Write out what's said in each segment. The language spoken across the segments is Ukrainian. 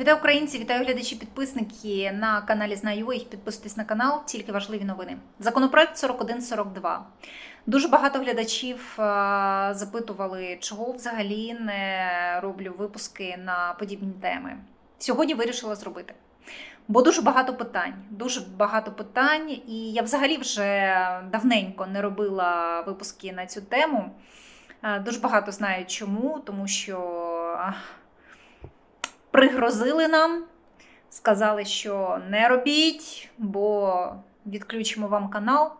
Вітаю українці, вітаю глядачі, підписники на каналі Знаю їх. Підписуйтесь на канал, тільки важливі новини. Законопроект 4142. Дуже багато глядачів е, запитували, чого взагалі не роблю випуски на подібні теми. Сьогодні вирішила зробити. Бо дуже багато питань, дуже багато питань, і я взагалі вже давненько не робила випуски на цю тему. Е, Дуже багато знають чому, тому що пригрозили нам, сказали, що не робіть, бо відключимо вам канал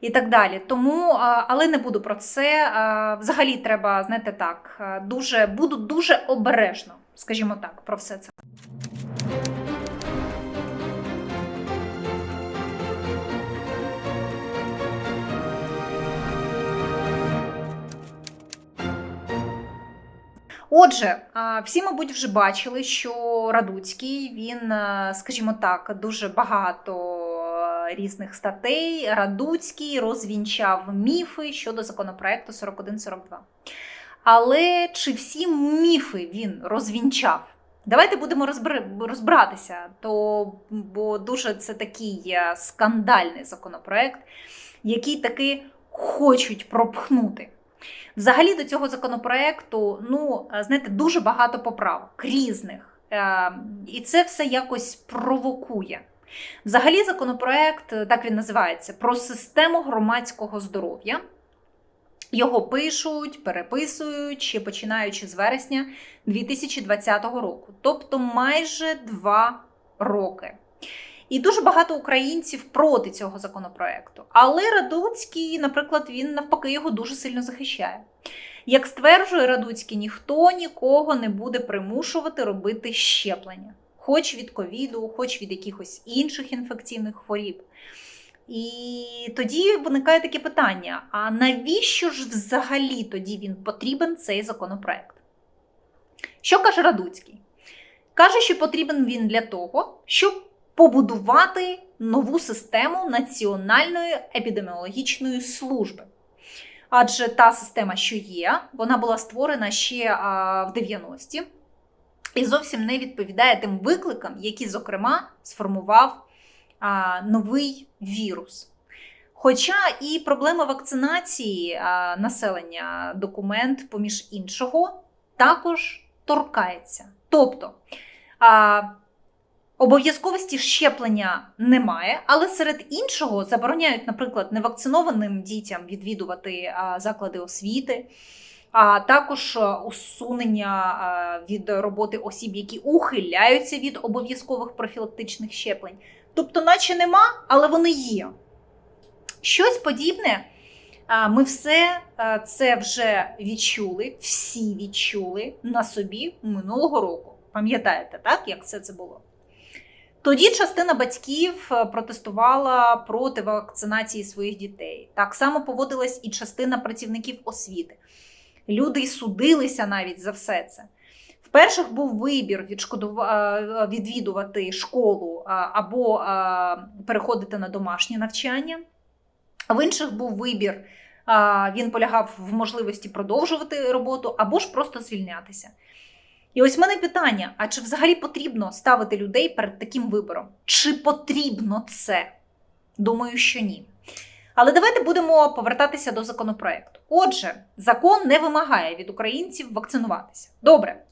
і так далі. Тому, але не буду про це. Взагалі треба, знаєте, так, дуже буду дуже обережно, скажімо так, про все це. Отже, всі, мабуть, вже бачили, що Радуцький він, е, скажімо так, дуже багато е, різних статей. Радуцький розвінчав міфи щодо законопроекту 4142. Але чи всі міфи він розвінчав? Давайте будемо розбир- розбиратися, то, бо дуже це такий е, скандальний законопроект, який таки хочуть пропхнути. Взагалі до цього законопроекту, ну, е, знаєте, дуже багато поправок різних. Е, І це все якось провокує. Взагалі, законопроект, е, так він називається, про систему громадського здоров'я. Його пишуть, переписують ще починаючи з вересня 2020 року, тобто майже два роки. І дуже багато українців проти цього законопроекту. Але Радуцький, наприклад, він навпаки його дуже сильно захищає. Як стверджує Радуцький, ніхто нікого не буде примушувати робити щеплення, хоч від ковіду, хоч від якихось інших інфекційних хворіб. І тоді виникає таке питання: а навіщо ж взагалі тоді він потрібен цей законопроект? Що каже Радуцький? Каже, що потрібен він для того, щоб побудувати нову систему Національної епідеміологічної служби. Адже та система, що є, вона була створена ще в 90-ті і зовсім не відповідає тим викликам, які, зокрема, сформував новий вірус. Хоча і проблема вакцинації населення, документ, поміж іншого, також торкається. Тобто, Обов'язковості щеплення немає, але серед іншого забороняють, наприклад, невакцинованим дітям відвідувати заклади освіти, а також усунення від роботи осіб, які ухиляються від обов'язкових профілактичних щеплень. Тобто, наче нема, але вони є. Щось подібне. Ми все це вже відчули, всі відчули на собі минулого року. Пам'ятаєте, так, як все це було? Тоді частина батьків е, протестувала проти вакцинації своїх дітей. Так само поводилась і частина працівників освіти. Люди й судилися навіть за все це. В перших був вибір відшкодува- відвідувати школу або переходити на домашнє навчання. В інших був вибір, він полягав в можливості продовжувати роботу або ж просто звільнятися. І ось в мене питання: а чи взагалі потрібно ставити людей перед таким вибором? Чи потрібно це? Думаю, що ні. Але давайте будемо повертатися до законопроекту. Отже, закон не вимагає від українців вакцинуватися. Добре.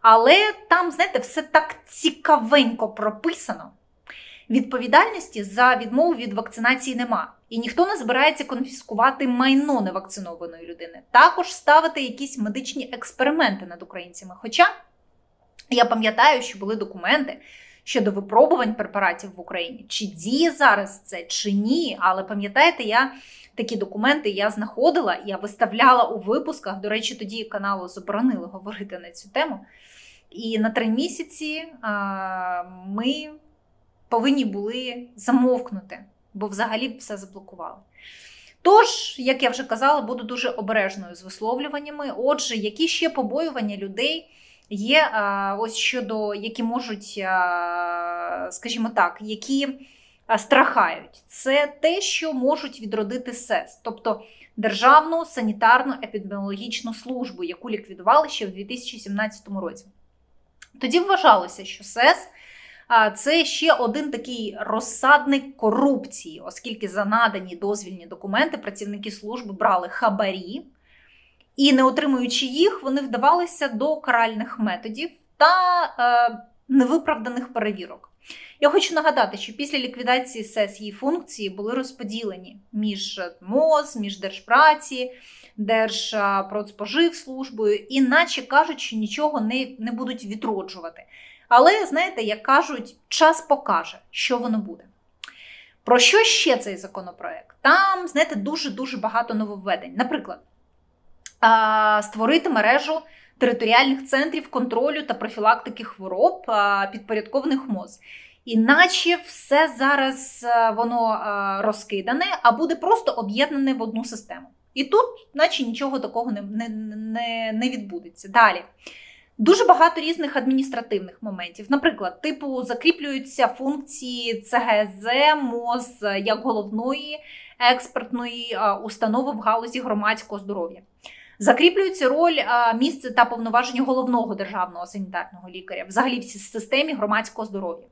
Але там, знаєте, все так цікавенько прописано. Відповідальності за відмову від вакцинації нема. І ніхто не збирається конфіскувати майно невакцинованої людини. Також ставити якісь медичні експерименти над українцями. Хоча я пам'ятаю, що були документи щодо випробувань препаратів в Україні. Чи діє зараз це, чи ні. Але пам'ятаєте, я такі документи я знаходила, я виставляла у випусках. До речі, тоді каналу заборонили говорити на цю тему. І на три місяці а, ми повинні були замовкнути, бо взагалі все заблокували. Тож, як я вже казала, буду дуже обережною з висловлюваннями. Отже, які ще побоювання людей є, ось щодо які можуть, скажімо так, які страхають, це те, що можуть відродити СЕС, тобто Державну санітарну епідеміологічну службу, яку ліквідували ще в 2017 році. Тоді вважалося, що СЕС це ще один такий розсадник корупції, оскільки за надані дозвільні документи працівники служби брали хабарі, і, не отримуючи їх, вони вдавалися до каральних методів та е, невиправданих перевірок. Я хочу нагадати, що після ліквідації СЕС її функції були розподілені між МОЗ, між Держпраці, Держпродспоживслужбою, і наче кажуть, що нічого не, не будуть відроджувати. Але, знаєте, як кажуть, час покаже, що воно буде. Про що ще цей законопроект? Там, знаєте, дуже-дуже багато нововведень. Наприклад, створити мережу територіальних центрів контролю та профілактики хвороб, підпорядкованих МОЗ. Іначе все зараз воно розкидане, а буде просто об'єднане в одну систему. І тут, наче нічого такого не, не, не, не відбудеться. Далі. Дуже багато різних адміністративних моментів. Наприклад, типу, закріплюються функції ЦГЗ, МОЗ як головної експертної установи в галузі громадського здоров'я. Закріплюється роль місце та повноваження головного державного санітарного лікаря, взагалі в системі громадського здоров'я.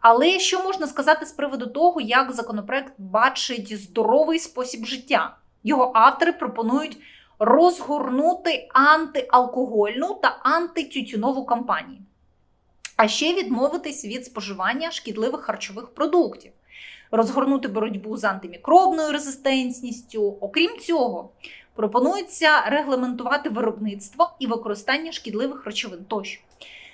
Але що можна сказати з приводу того, як законопроект бачить здоровий спосіб життя? Його автори пропонують розгорнути антиалкогольну та антитютюнову кампанії, а ще відмовитись від споживання шкідливих харчових продуктів, розгорнути боротьбу з антимікробною резистентністю. Окрім цього, пропонується регламентувати виробництво і використання шкідливих речовин тощо.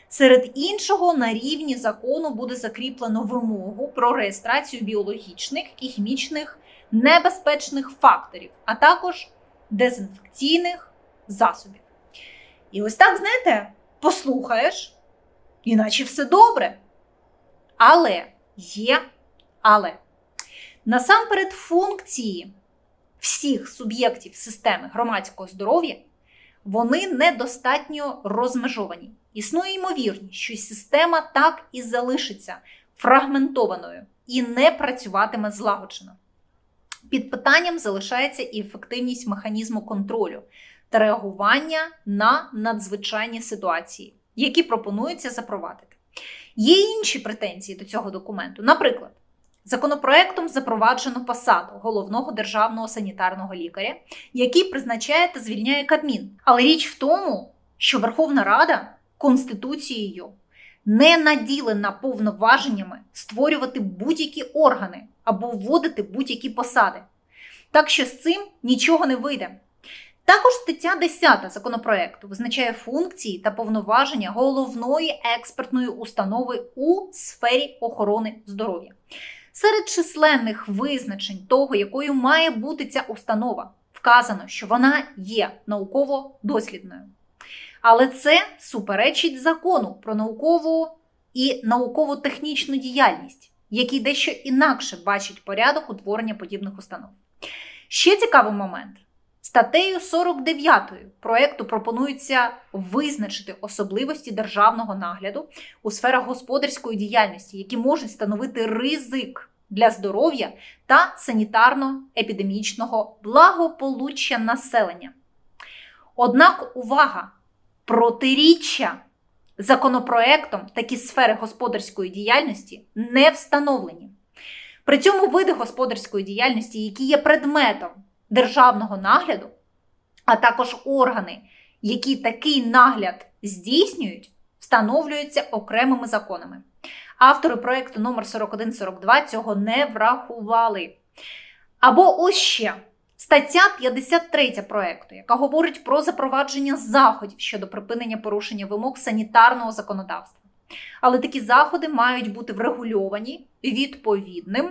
Серед іншого, на рівні закону буде закріплено вимогу про реєстрацію біологічних і хімічних небезпечних факторів, а також дезінфекційних засобів. І ось так, знаєте, послухаєш, іначе все добре. Але є, але насамперед функції всіх суб'єктів системи громадського здоров'я вони недостатньо розмежовані. Існує ймовірність, що система так і залишиться фрагментованою і не працюватиме злагоджено. Під питанням залишається і ефективність механізму контролю та реагування на надзвичайні ситуації, які пропонується запровадити. Є інші претензії до цього документу. Наприклад, законопроектом запроваджено посаду головного державного санітарного лікаря, який призначає та звільняє Кабмін. Але річ в тому, що Верховна Рада Конституцією не наділена повноваженнями створювати будь-які органи або вводити будь-які посади. Так що з цим нічого не вийде. Також стаття 10 законопроекту визначає функції та повноваження головної експертної установи у сфері охорони здоров'я. Серед численних визначень того, якою має бути ця установа, вказано, що вона є науково дослідною. Але це суперечить закону про наукову і науково-технічну діяльність, який дещо інакше бачить порядок утворення подібних установ. Ще цікавий момент. Статтею 49 проєкту пропонується визначити особливості державного нагляду у сферах господарської діяльності, які можуть становити ризик для здоров'я та санітарно-епідемічного благополуччя населення. Однак увага! Протиріччя законопроектом такі сфери господарської діяльності не встановлені. При цьому види господарської діяльності, які є предметом державного нагляду, а також органи, які такий нагляд здійснюють, встановлюються окремими законами. Автори проєкту номер 4142 цього не врахували. Або ось ще стаття 53 проєкту, яка говорить про запровадження заходів щодо припинення порушення вимог санітарного законодавства. Але такі заходи мають бути врегульовані відповідним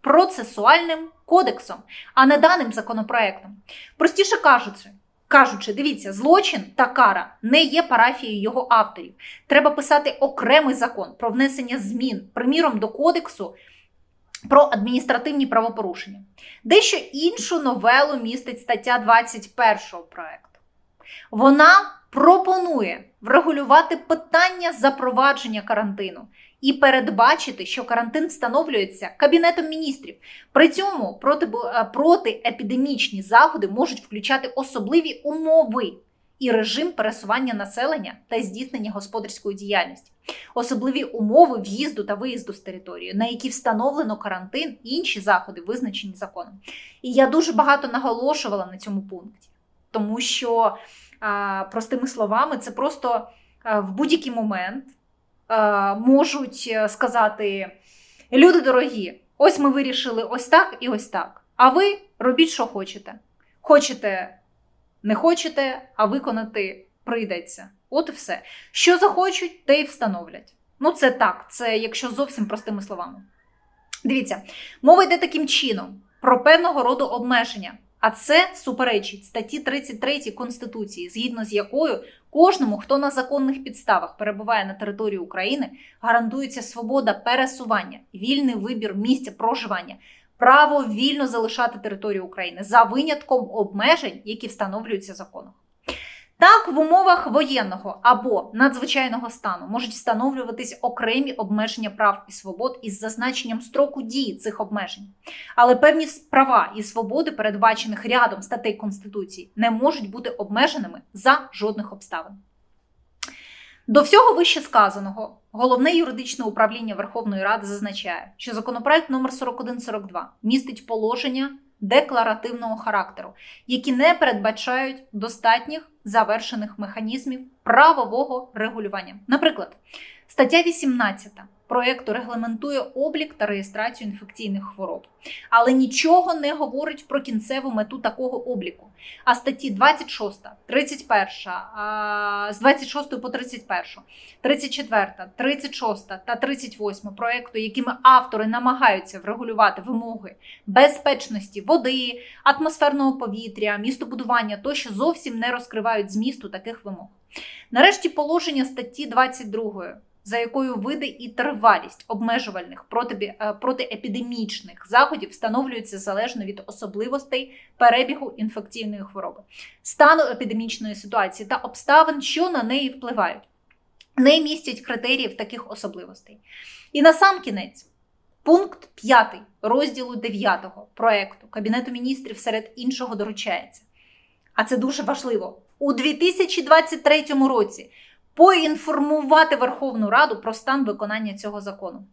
процесуальним кодексом, а не даним законопроектом. Простіше кажучи, кажучи, дивіться, злочин та кара не є парафією його авторів. Треба писати окремий закон про внесення змін, приміром, до кодексу. Про адміністративні правопорушення. Дещо іншу новелу містить стаття 21 проекту. Вона пропонує врегулювати питання запровадження карантину і передбачити, що карантин встановлюється Кабінетом міністрів. При цьому проти, протиепідемічні заходи можуть включати особливі умови, і режим пересування населення та здійснення господарської діяльності, особливі умови в'їзду та виїзду з території, на які встановлено карантин і інші заходи, визначені законом. І я дуже багато наголошувала на цьому пункті, тому що, простими словами, це просто в будь-який момент можуть е, сказати: люди дорогі, ось ми вирішили ось так і ось так. А ви робіть, що хочете. Хочете, не хочете, а виконати прийдеться. От і все. Що захочуть, те й встановлять. Ну, це так, це якщо зовсім простими словами. Дивіться, мова йде таким чином про певного роду обмеження. А це суперечить статті 33 Конституції, згідно з якою кожному, хто на законних підставах перебуває на території України, гарантується свобода пересування, вільний вибір місця проживання, право вільно залишати територію України за винятком обмежень, які встановлюються законом. Так, в умовах воєнного або надзвичайного стану можуть встановлюватись окремі обмеження прав і свобод із зазначенням строку дії цих обмежень. Але певні права і свободи, передбачених рядом статей Конституції, не можуть бути обмеженими за жодних обставин. До всього вище сказаного, головне юридичне управління Верховної Ради зазначає, що законопроект номер 4142 містить положення декларативного характеру, які не передбачають достатніх завершених механізмів правового регулювання. Наприклад, стаття 18 проєкту регламентує облік та реєстрацію інфекційних хвороб, але нічого не говорить про кінцеву мету такого обліку. А статті 26, 31, а, з 26 по 31, 34, 36 та 38 проєкту, якими автори намагаються врегулювати вимоги безпечності води, атмосферного повітря, містобудування тощо зовсім не розкривають змісту таких вимог. Нарешті положення статті 22 за якою види і тривалість обмежувальних е, протиепідемічних заходів встановлюються залежно від особливостей перебігу інфекційної хвороби, стану епідемічної ситуації та обставин, що на неї впливають, не містять критеріїв таких особливостей. І на сам кінець. Пункт 5 розділу 9 проекту Кабінету міністрів серед іншого доручається. А це дуже важливо. У 2023 році поінформувати Верховну Раду про стан виконання цього закону.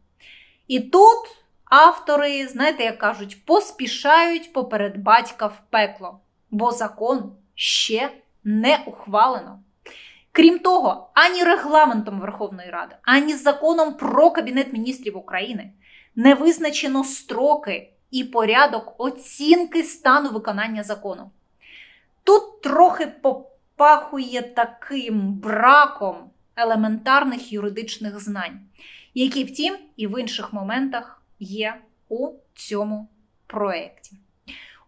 І тут автори, знаєте, як кажуть, поспішають поперед батька в пекло, бо закон ще не ухвалено. Крім того, ані регламентом Верховної Ради, ані законом про Кабінет міністрів України не визначено строки і порядок оцінки стану виконання закону. Тут трохи попахує таким браком елементарних юридичних знань, які, втім, і в інших моментах є у цьому проєкті.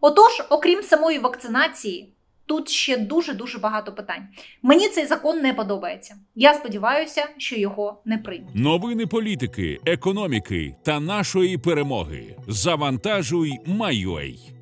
Отож, окрім самої вакцинації, тут ще дуже-дуже багато питань. Мені цей закон не подобається. Я сподіваюся, що його не приймуть. Новини політики, економіки та нашої перемоги. Завантажуй, Майой.